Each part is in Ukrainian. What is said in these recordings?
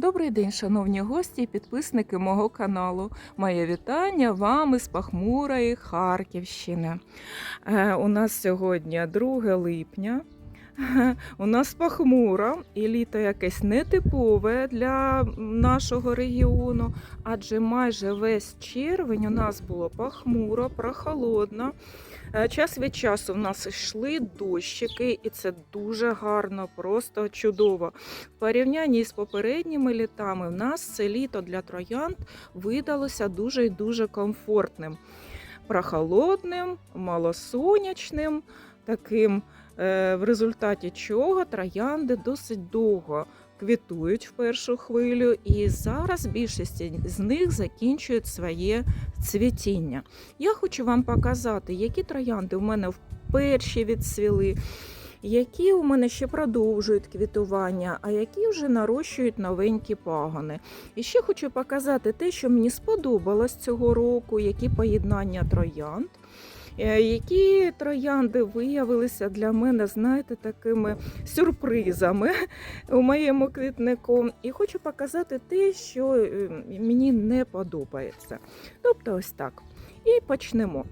Добрий день, шановні гості і підписники мого каналу. Моє вітання вам із пахмурої Харківщини. Е, У нас сьогодні 2 липня. У нас пахмуро і літо якесь нетипове для нашого регіону, адже майже весь червень у нас було пахмуро, прохолодно. Е, Час від часу в нас йшли дощики, і це дуже гарно, просто чудово. В порівнянні з попередніми літами в нас це літо для троянд видалося дуже і дуже комфортним, прохолодним, малосонячним, таким, в результаті чого троянди досить довго квітують в першу хвилю, і зараз більшість з них закінчують своє цвітіння. Я хочу вам показати, які троянди у мене вперше відцвіли, які у мене ще продовжують квітування, а які вже нарощують новенькі пагони. І ще хочу показати те, що мені сподобалось цього року, які поєднання троянд. Е, Які троянди виявилися для мене, знаєте, такими сюрпризами у моєму квітнику. І хочу показати те, що е, мені не подобається. Тобто, ось так. І почнемо.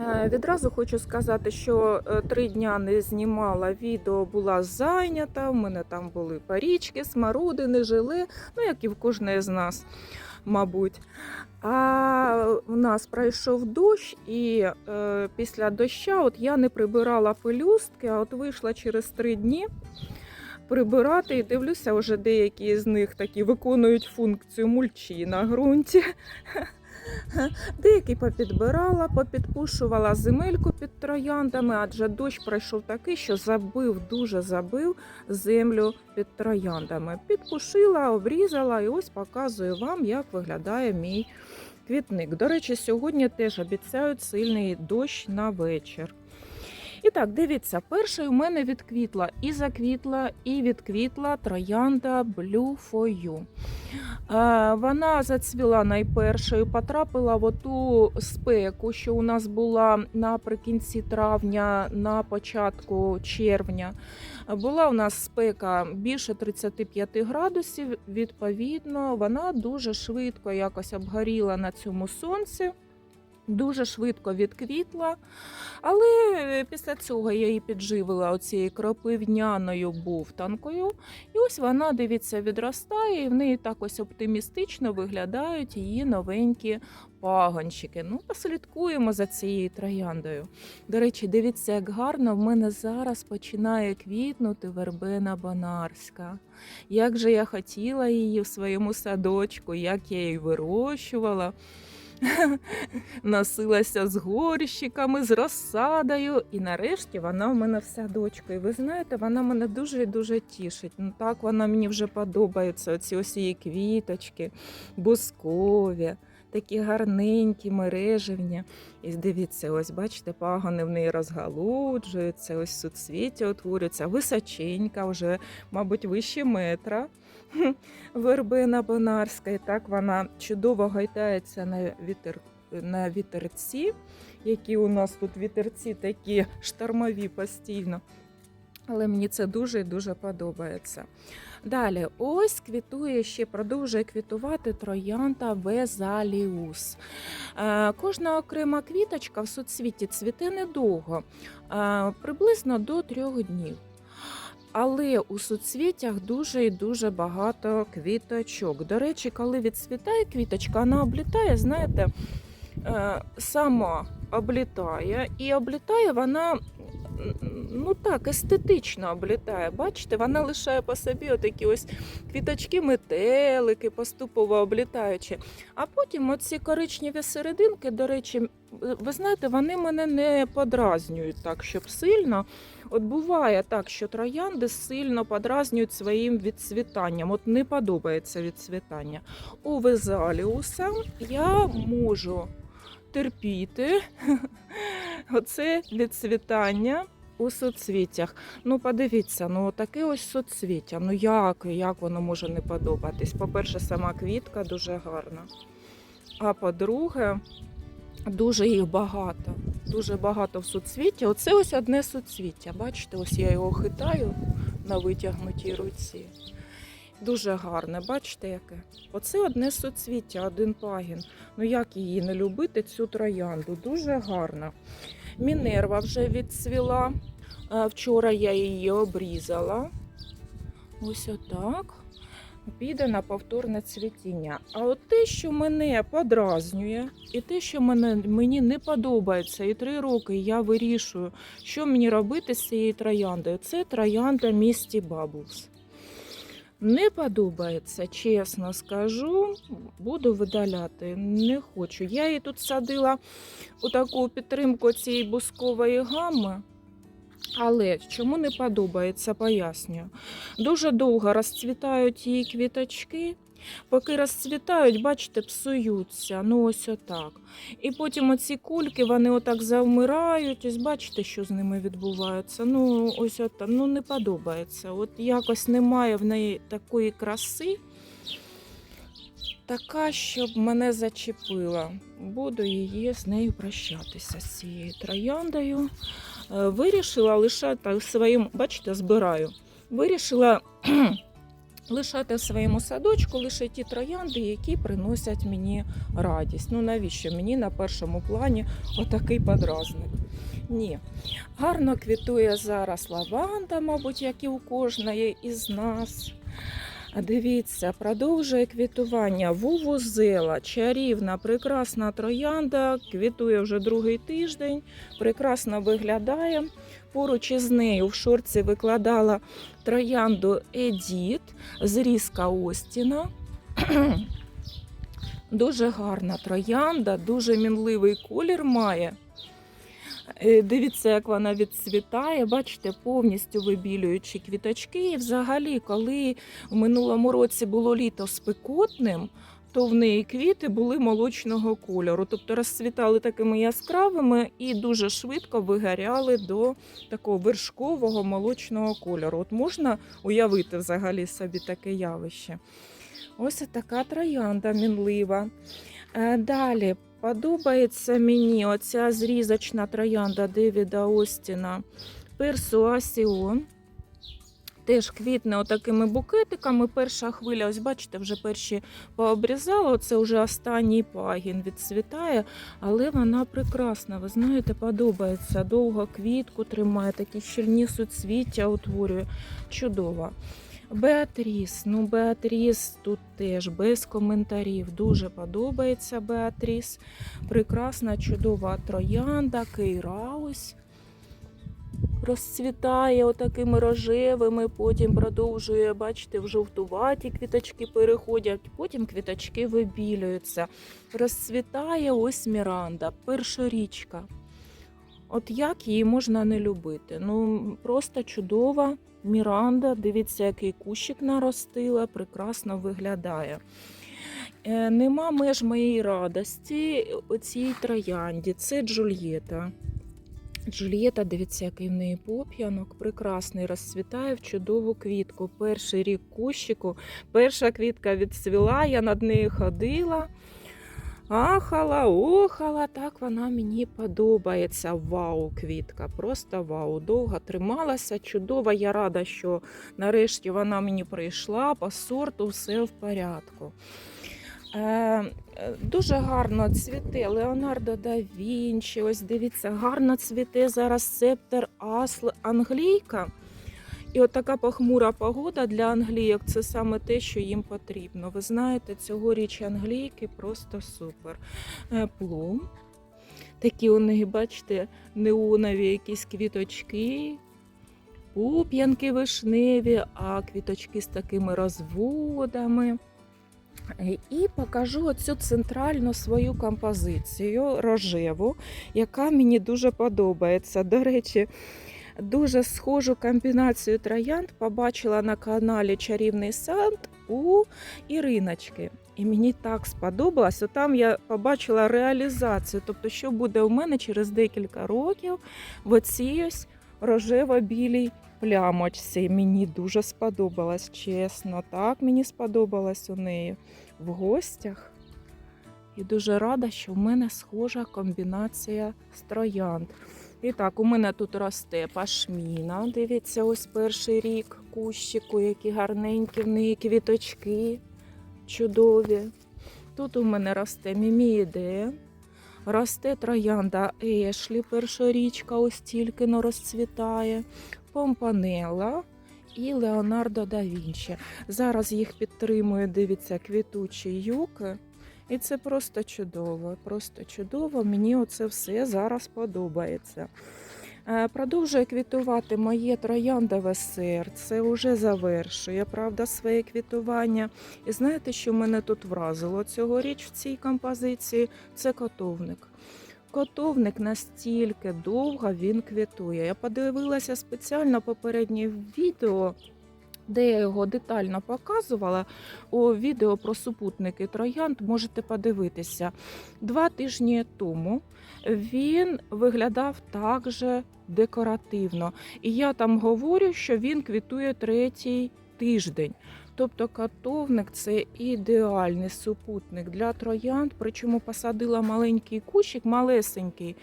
Е, Відразу хочу сказати, що три дня не знімала відео, була зайнята. У мене там були парічки, смородини, желе, ну як і в кожної з нас, мабуть. А в нас пройшов дощ, і е, після доща от я не прибирала пелюстки, а от вийшла через три дні прибирати і дивлюся, вже деякі з них такі виконують функцію мульчі на ґрунті. Деякі попідбирала, попідпушувала земельку під трояндами, адже дощ пройшов такий, що забив, дуже забив землю під трояндами. Підпушила, обрізала і ось показую вам, як виглядає мій квітник. До речі, сьогодні теж обіцяють сильний дощ на вечір. І так, дивіться, першою у мене відквітла і заквітла, і відквітла троянда. Е, Вона зацвіла найпершою, потрапила в оту спеку, що у нас була наприкінці травня, на початку червня. Була у нас спека більше 35 градусів. Відповідно, вона дуже швидко якось обгоріла на цьому сонці. Дуже швидко відквітла, але після цього я її підживила оцією кропивняною бовтанкою. І ось вона, дивіться, відростає, і в неї так ось оптимістично виглядають її новенькі пагончики. Ну, послідкуємо за цією трояндою. До речі, дивіться, як гарно в мене зараз починає квітнути вербена бонарська. Як же я хотіла її в своєму садочку, як я її вирощувала. Носилася з горщиками, з розсадою, і нарешті вона в мене в садочку. І ви знаєте, вона мене дуже і дуже тішить. Ну так вона мені вже подобається. Оці ось її квіточки, бускові, такі гарненькі, мережевні. І дивіться, ось бачите, пагони в неї розгалуджуються, ось суцвіття утворюються, височенька, вже, мабуть, вище метра. Вербина бонарська, і так вона чудово гойдається на вітер. На вітерці, які у нас тут вітерці такі штормові постійно. Але мені це дуже і дуже подобається. Далі, ось квітує ще, продовжує квітувати троянда Везаліус. Е, Кожна окрема квіточка в соцвіті цвіте недовго, е, приблизно до трьох днів. Але у суцвіттях дуже і дуже багато квіточок. До речі, коли відцвітає квіточка, вона облітає, знаєте, е, сама облітає, і облітає вона ну так, естетично облітає. Бачите, вона лишає по собі отакі ось квіточки, метелики, поступово облітаючи. А потім оці коричневі серединки, до речі, ви знаєте, вони мене не подразнюють так, щоб сильно. От буває так, що троянди сильно подразнюють своїм відцвітанням. От не подобається відцвітання. У везаліуса я можу терпіти оце відцвітання у соцвіттях. Ну, подивіться, ну таке ось соцвіття. Ну як, як воно може не подобатись? По-перше, сама квітка дуже гарна. А по-друге, дуже їх багато. Дуже багато в суцвітті. Оце ось одне суцвіття. Бачите, ось я його хитаю на витягнутій руці. Дуже гарне, бачите яке? Оце одне суцвіття, один пагін. Ну як її не любити, цю троянду? Дуже гарна. Мінерва вже відцвіла. Вчора я її обрізала. Ось отак. Піде на повторне цвітіння. А от те, що мене подразнює, і те, що мене, мені не подобається, і три роки я вирішую, що мені робити з цією трояндою, це троянда місті Bubbles. Не подобається, чесно скажу, буду видаляти. Не хочу. Я її тут садила у таку підтримку цієї бускової гами. Але чому не подобається, пояснюю. Дуже довго розцвітають її квіточки. Поки розцвітають, бачите, псуються. Ну, ось отак. І потім оці кульки, вони отак завмирають. Ось бачите, що з ними відбувається. Ну, ось отак. Ну, не подобається. От якось немає в неї такої краси. Така, щоб мене зачепила. Буду її з нею прощатися з цією трояндою. Е, Вирішила лишати в своєму, бачите, збираю. Вирішила лишати в своєму садочку лише ті троянди, які приносять мені радість. Ну навіщо мені на першому плані отакий подразник? Ні. Гарно квітує зараз лаванда, мабуть, як і у кожної із нас. Дивіться, продовжує квітування вувузела, чарівна, прекрасна троянда, квітує вже другий тиждень, прекрасно виглядає. Поруч із нею в шорці викладала троянду Едіт з різка Остіна. Дуже гарна троянда, дуже мінливий колір має. Е, Дивіться, як вона відцвітає, бачите, повністю вибілюючи квіточки. І взагалі, коли в минулому році було літо спекотним, то в неї квіти були молочного кольору, тобто розцвітали такими яскравими і дуже швидко вигоряли до такого вершкового молочного кольору. От можна уявити взагалі собі таке явище. Ось така троянда мінлива. Е, Далі подобається мені оця зрізочна троянда Девіда Остіна Персуасіон. Теж квітне отакими букетиками. Перша хвиля, ось бачите, вже перші пообрізала. Це вже останній пагін відцвітає, але вона прекрасна. Ви знаєте, подобається. Довго квітку тримає, такі щільні суцвіття утворює. Чудова. Беатріс, ну Беатріс тут теж без коментарів. Дуже подобається Беатріс. Прекрасна, чудова троянда, кейраус. Розцвітає отакими рожевими, потім продовжує, бачите, в жовтуваті квіточки переходять, потім квіточки вибілюються. Розцвітає ось Міранда, першорічка. От як її можна не любити? Ну, просто чудова Міранда. Дивіться, який кущик наростила, прекрасно виглядає. Е, Нема меж моєї радості цій троянді. Це Джульєта. Джульєта, дивіться, який в неї поп'янок, прекрасний, розцвітає в чудову квітку. Перший рік кущику, перша квітка відцвіла, я над нею ходила. Ахала, охала, так вона мені подобається. Вау, квітка, просто вау. Довго трималася, чудова. Я рада, що нарешті вона мені прийшла, по сорту все в порядку. Е, е, дуже гарно цвіте Леонардо да Вінчі. Ось дивіться, гарно цвіте зараз септер Асл Англійка. І от така похмура погода для англійок це саме те, що їм потрібно. Ви знаєте, цьогоріч англійки просто супер. Е, Плум. Такі у них, бачите, неонові якісь квіточки, пуп'янки вишневі, а квіточки з такими розводами. Е, І покажу оцю центральну свою композицію рожеву, яка мені дуже подобається. До речі, дуже схожу комбінацію троянд побачила на каналі Чарівний сад у Іриночки. І мені так сподобалось. Там я побачила реалізацію. Тобто, що буде у мене через декілька років в оцій рожево-білій плямочці. Мені дуже сподобалось, чесно. Так мені сподобалось у неї в гостях. І дуже рада, що в мене схожа комбінація з троянд. І так, у мене тут росте пашміна. Дивіться, ось перший рік кущику, які гарненькі в неї квіточки чудові. Тут у мене росте міміїде, росте троянда Ешлі, першорічка, ось тільки но розцвітає, помпанела і Леонардо да Вінчі. Зараз їх підтримує, дивіться, квітучі юки. І це просто чудово, просто чудово. Мені оце все зараз подобається. Е, Продовжує квітувати моє трояндове серце, вже завершує, правда, своє квітування. І знаєте, що мене тут вразило цьогоріч в цій композиції? Це котовник. Котовник настільки довго він квітує. Я подивилася спеціально попереднє відео, де я його детально показувала. У відео про супутники троянд можете подивитися. Два тижні тому він виглядав так же декоративно. І я там говорю, що він квітує третій тиждень. Тобто катовник це ідеальний супутник для троянд. Причому посадила маленький кущик, малесенький.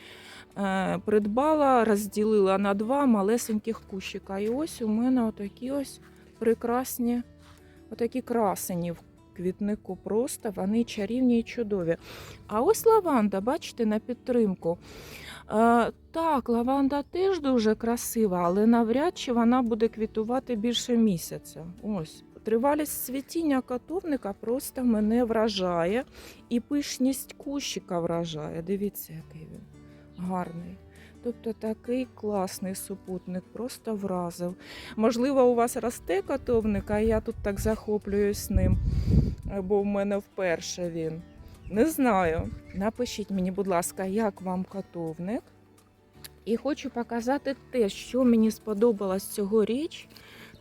Е, Придбала, розділила на два малесеньких кущика. І ось у мене отакі ось прекрасні, отакі красені в квітнику. Просто вони чарівні і чудові. А ось лаванда, бачите, на підтримку. Е, так, лаванда теж дуже красива, але навряд чи вона буде квітувати більше місяця. Ось. Тривалість цвітіння котовника просто мене вражає, і пишність кущика вражає. Дивіться, який він гарний. Тобто такий класний супутник, просто вразив. Можливо, у вас росте котовник, а я тут так захоплююсь ним, бо в мене вперше він. Не знаю. Напишіть мені, будь ласка, як вам котовник. І хочу показати те, що мені сподобалось цьогоріч.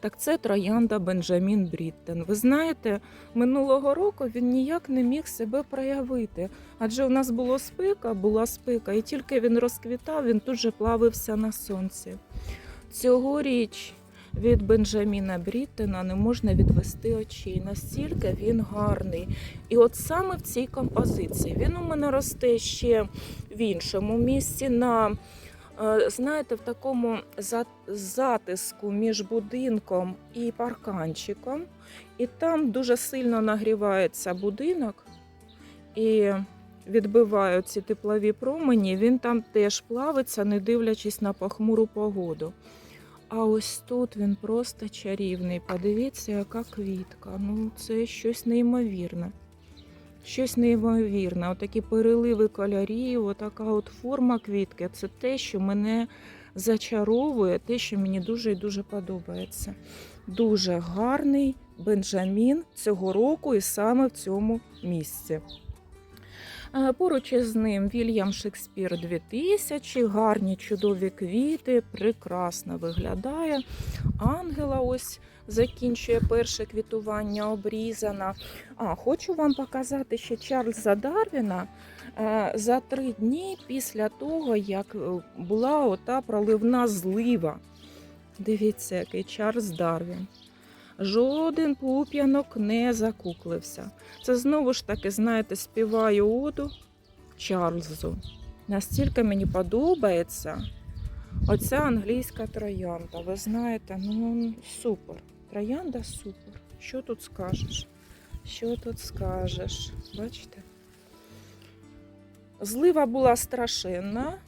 Так це троянда Бенджамін Бріттен. Ви знаєте, минулого року він ніяк не міг себе проявити. Адже у нас було спека, була спека, і тільки він розквітав, він тут же плавився на сонці. Цьогоріч від Бенджаміна Бріттена не можна відвести очей. Настільки він гарний. І от саме в цій композиції він у мене росте ще в іншому місці. на Знаєте, в такому затиску між будинком і парканчиком, і там дуже сильно нагрівається будинок і відбиває ці теплові промені. Він там теж плавиться, не дивлячись на похмуру погоду. А ось тут він просто чарівний. Подивіться, яка квітка. Ну, це щось неймовірне. Щось неймовірне. Отакі переливи кольорів, отака от форма квітки. Це те, що мене зачаровує, те, що мені дуже і дуже подобається. Дуже гарний Бенджамін цього року і саме в цьому місці. Е, Поруч із ним Вільям Шекспір 2000, гарні чудові квіти, прекрасно виглядає. Ангела ось закінчує перше квітування, обрізана. А, хочу вам показати ще Чарльза Дарвіна е, за три дні після того, як е, була ота проливна злива. Дивіться, який Чарльз Дарвін. Жоден пуп'янок не закуклився. Це знову ж таки, знаєте, співаю оду Чарльзу. Настільки мені подобається оця англійська троянда. Ви знаєте, ну супер. Троянда супер. Що тут скажеш? Що тут скажеш? Бачите? Злива була страшенна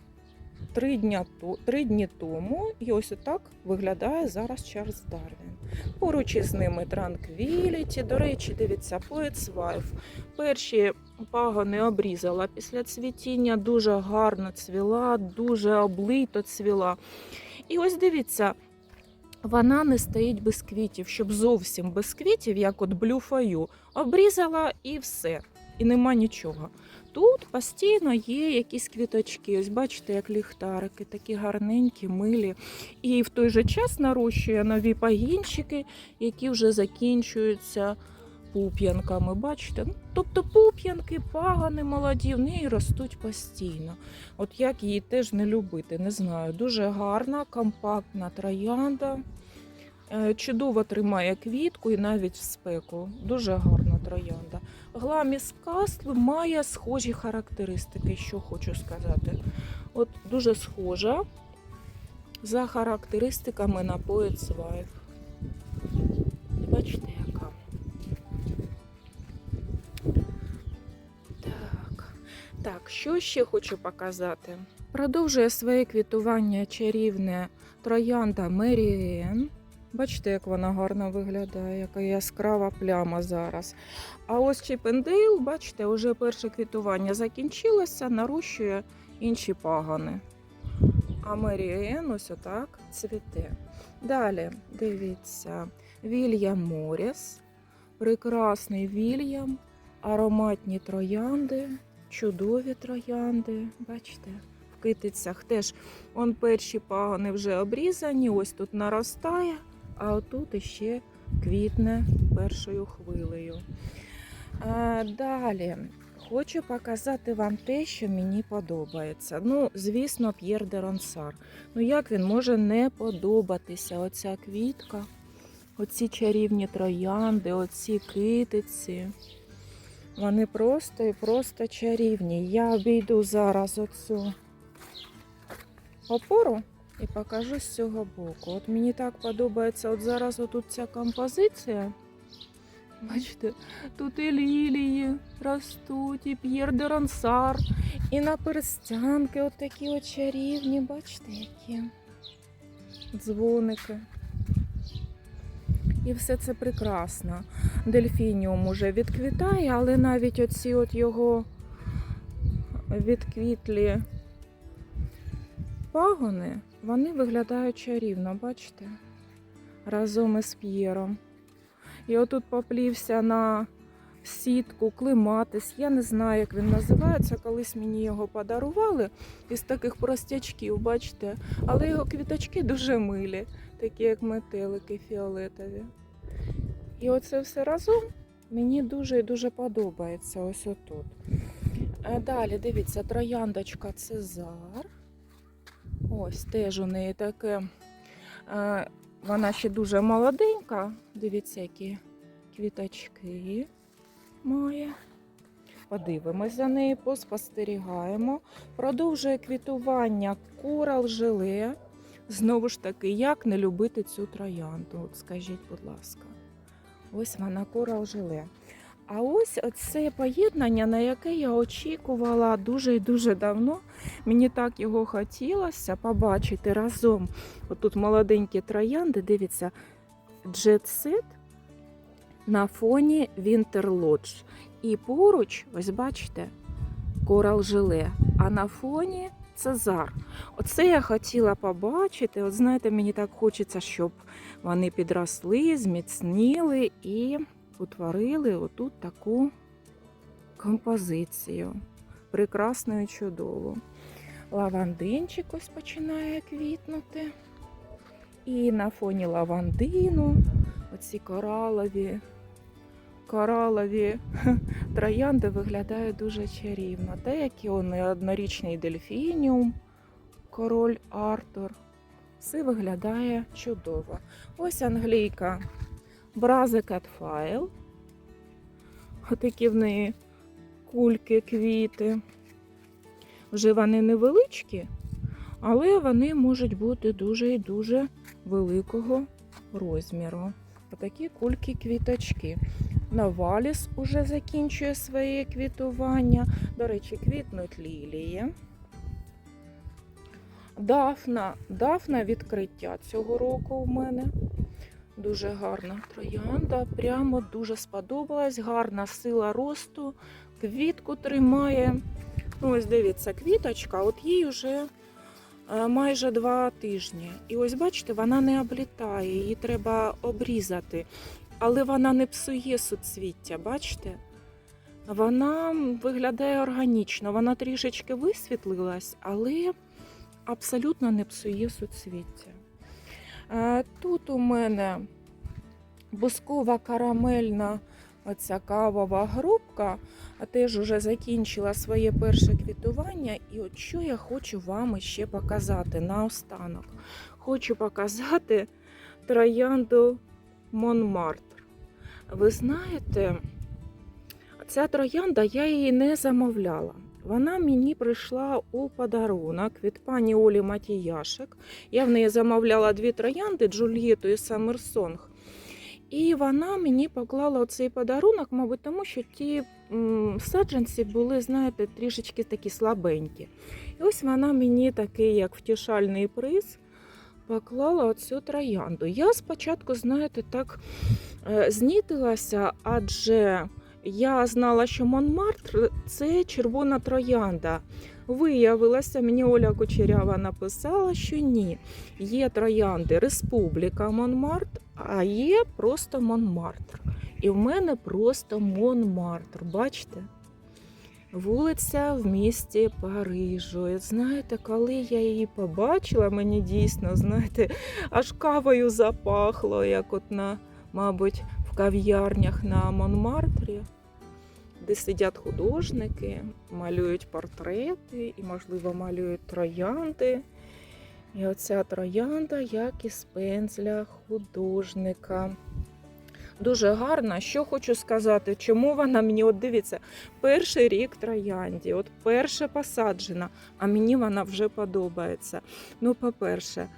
три, дня, три дні тому, і ось отак виглядає зараз Чарльз Дарвін. Поруч із ними Транквіліті. До речі, дивіться, Poet's Wife. Перші пагони обрізала після цвітіння, дуже гарно цвіла, дуже облито цвіла. І ось дивіться, вона не стоїть без квітів, щоб зовсім без квітів, як от блюфаю, обрізала і все. І нема нічого. Тут постійно є якісь квіточки. Ось бачите, як ліхтарики, такі гарненькі, милі. І в той же час нарощує нові пагінчики, які вже закінчуються пуп'янками. Бачите? Ну, тобто пуп'янки, пагани молоді, в неї ростуть постійно. От як її теж не любити, не знаю. Дуже гарна, компактна троянда. Е, Чудово тримає квітку і навіть в спеку. Дуже гарна троянда. Гламіс Касл має схожі характеристики, що хочу сказати. От дуже схожа за характеристиками на Poet Wife. Бачите, Так, що ще хочу показати? Продовжує своє квітування чарівне троянда Меріен. Бачите, як вона гарно виглядає, яка яскрава пляма зараз. А ось Чіпендейл, бачите, вже перше квітування закінчилося, нарощує інші пагани. А Меріен ось отак цвіте. Далі, дивіться, Вільям Моріс, прекрасний Вільям, ароматні троянди, чудові троянди. Бачите, в китицях теж он перші пагани вже обрізані, ось тут наростає, а отут іще квітне першою хвилею. А, далі хочу показати вам те, що мені подобається. Ну, звісно, П'єр де Ронсар. Ну як він може не подобатися? Оця квітка, оці чарівні троянди, оці китиці. Вони просто і просто чарівні. Я обійду зараз оцю опору і покажу з цього боку. От мені так подобається от зараз отут ця композиція. Бачите, тут і лілії ростуть, і П'єр де Ронсар, і на перстянки от такі от чарівні, бачите, які дзвоники. І все це прекрасно. Дельфініум уже відквітає, але навіть оці от його відквітлі пагони, вони виглядають чарівно, бачите? Разом із П'єром. І отут поплівся на сітку, клематис. Я не знаю, як він називається. Колись мені його подарували із таких простячків, бачите. Але його квіточки дуже милі, такі як метелики фіолетові. І оце все разом мені дуже і дуже подобається ось отут. Далі, дивіться, трояндочка Цезар. Ось теж у неї таке. Вона ще дуже молоденька. Дивіться, які квіточки має. Подивимось за нею, поспостерігаємо. Продовжує квітування корал желе. Знову ж таки, як не любити цю троянду? От скажіть, будь ласка. Ось вона корал желе. А ось це поєднання, на яке я очікувала дуже і дуже давно. Мені так його хотілося побачити разом. Отут молоденькі троянди, дивіться, джетсет на фоні Lodge. І поруч, ось бачите, корал желе, а на фоні Цезар. Оце я хотіла побачити. От знаєте, мені так хочеться, щоб вони підросли, зміцніли і утворили отут таку композицію. Прекрасну і чудову. Лавандинчик ось починає квітнути. І на фоні лавандину оці коралові, коралові троянди виглядають дуже чарівно. Деякі вони однорічний дельфініум, король Артур. Все виглядає чудово. Ось англійка Бразе Catfile. Отакі в неї кульки, квіти. Вже вони невеличкі, але вони можуть бути дуже і дуже великого розміру. Отакі кульки квіточки. Наваліс уже закінчує своє квітування. До речі, квітнуть лілії. Дафна, Дафна відкриття цього року в мене. Дуже гарна троянда. Прямо дуже сподобалась. Гарна сила росту. Квітку тримає. Ну, ось дивіться, квіточка, от їй вже е, майже два тижні. І ось бачите, вона не облітає, її треба обрізати. Але вона не псує суцвіття, бачите? Вона виглядає органічно, вона трішечки висвітлилась, але абсолютно не псує суцвіття. Тут у мене бускова карамельна оця кавова грубка, теж уже закінчила своє перше квітування. І от що я хочу вам ще показати наостанок. Хочу показати троянду Монмартр. Ви знаєте, ця троянда я її не замовляла. Вона мені прийшла у подарунок від пані Олі Матіяшек. Я в неї замовляла дві троянди Джульєту і Саммерсонг. І вона мені поклала цей подарунок, мабуть, тому що ті саджанці були, знаєте, трішечки такі слабенькі. І ось вона мені такий, як втішальний приз, поклала оцю троянду. Я спочатку, знаєте, так е, знітилася, адже я знала, що Монмартр це червона троянда. Виявилося, мені Оля Кучерява написала, що ні. Є троянди Республіка Монмартр, а є просто Монмартр. І в мене просто Монмартр. Бачите? Вулиця в місті Парижу. І знаєте, коли я її побачила, мені дійсно, знаєте, аж кавою запахло, як от на, мабуть, в кав'ярнях на Монмартрі, де сидять художники, малюють портрети і, можливо, малюють троянди. І оця троянда, як із пензля художника. Дуже гарна. Що хочу сказати, чому вона мені, от дивіться, перший рік троянді, от перша посаджена, а мені вона вже подобається. Ну, по-перше,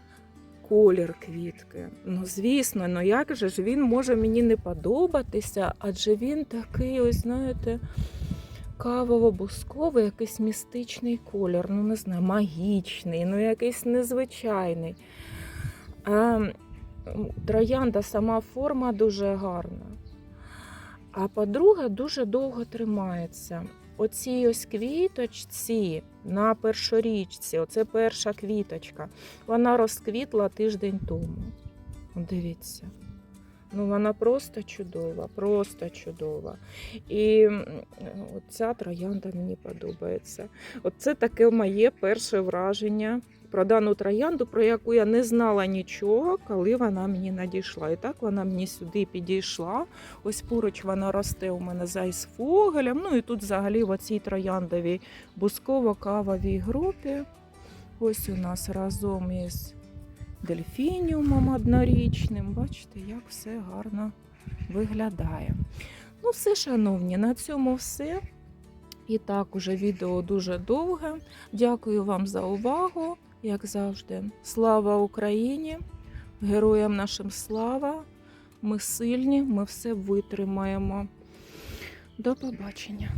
колір квітки. Ну, звісно, ну як же ж він може мені не подобатися, адже він такий, ось, знаєте, кавово-бусковий, якийсь містичний колір, ну не знаю, магічний, ну якийсь незвичайний. А, троянда сама форма дуже гарна. А по-друге, дуже довго тримається. Оці ось квіточці на першорічці, оце перша квіточка, вона розквітла тиждень тому. Дивіться. Ну, вона просто чудова, просто чудова. І ця троянда мені подобається. Оце таке моє перше враження про дану троянду, про яку я не знала нічого, коли вона мені надійшла. І так вона мені сюди підійшла. Ось поруч вона росте у мене за ісфогелем. Ну і тут взагалі в оцій трояндовій бусково-кавовій групі. Ось у нас разом із дельфініумом однорічним. Бачите, як все гарно виглядає. Ну, все, шановні, на цьому все. І так, уже відео дуже довге. Дякую вам за увагу, як завжди. Слава Україні! Героям нашим слава! Ми сильні, ми все витримаємо. До побачення!